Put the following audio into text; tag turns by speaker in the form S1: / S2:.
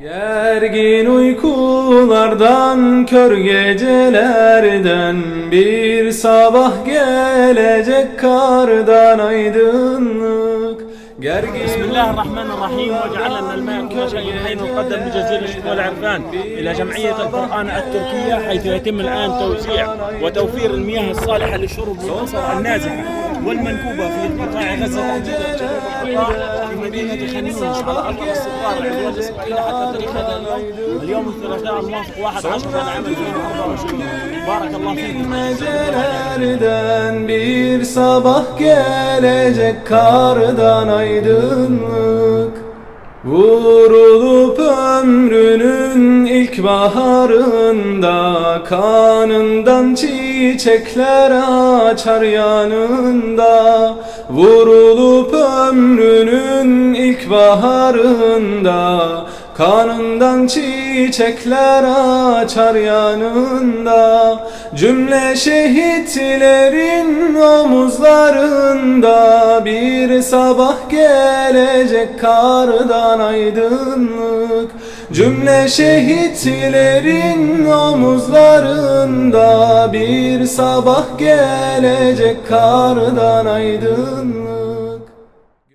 S1: Gergin uykulardan, kör gecelerden Bir sabah gelecek kardan aydınlık. Gergin
S2: بسم الله الرحمن الرحيم واجعلنا من الماء كل شيء حين نقدم بجزيل الشكر والعرفان إلى جمعيه القران التركيه حيث يتم الان توزيع وتوفير المياه الصالحه للشرب والاسر النازحه والمنكوبه في قطاع غزه تحديدا جنوب القطاع في مدينه خان يونس على ارض الاستقرار عدوان اسرائيل حتى تاريخ هذا اليوم اليوم الثلاثاء الموافق 11 العام 2024 بارك الله فيكم
S1: Gecelerden bir sabah gelecek kardan aydınlık Vurulup ömrünün ilk baharında Kanından çiçekler açar yanında Vurulup ömrünün ilk Kanından çiçekler açar yanında. Cümle şehitlerin omuzlarında Bir sabah gelecek kardan aydınlık. Cümle şehitlerin omuzlarında Bir sabah gelecek kardan aydınlık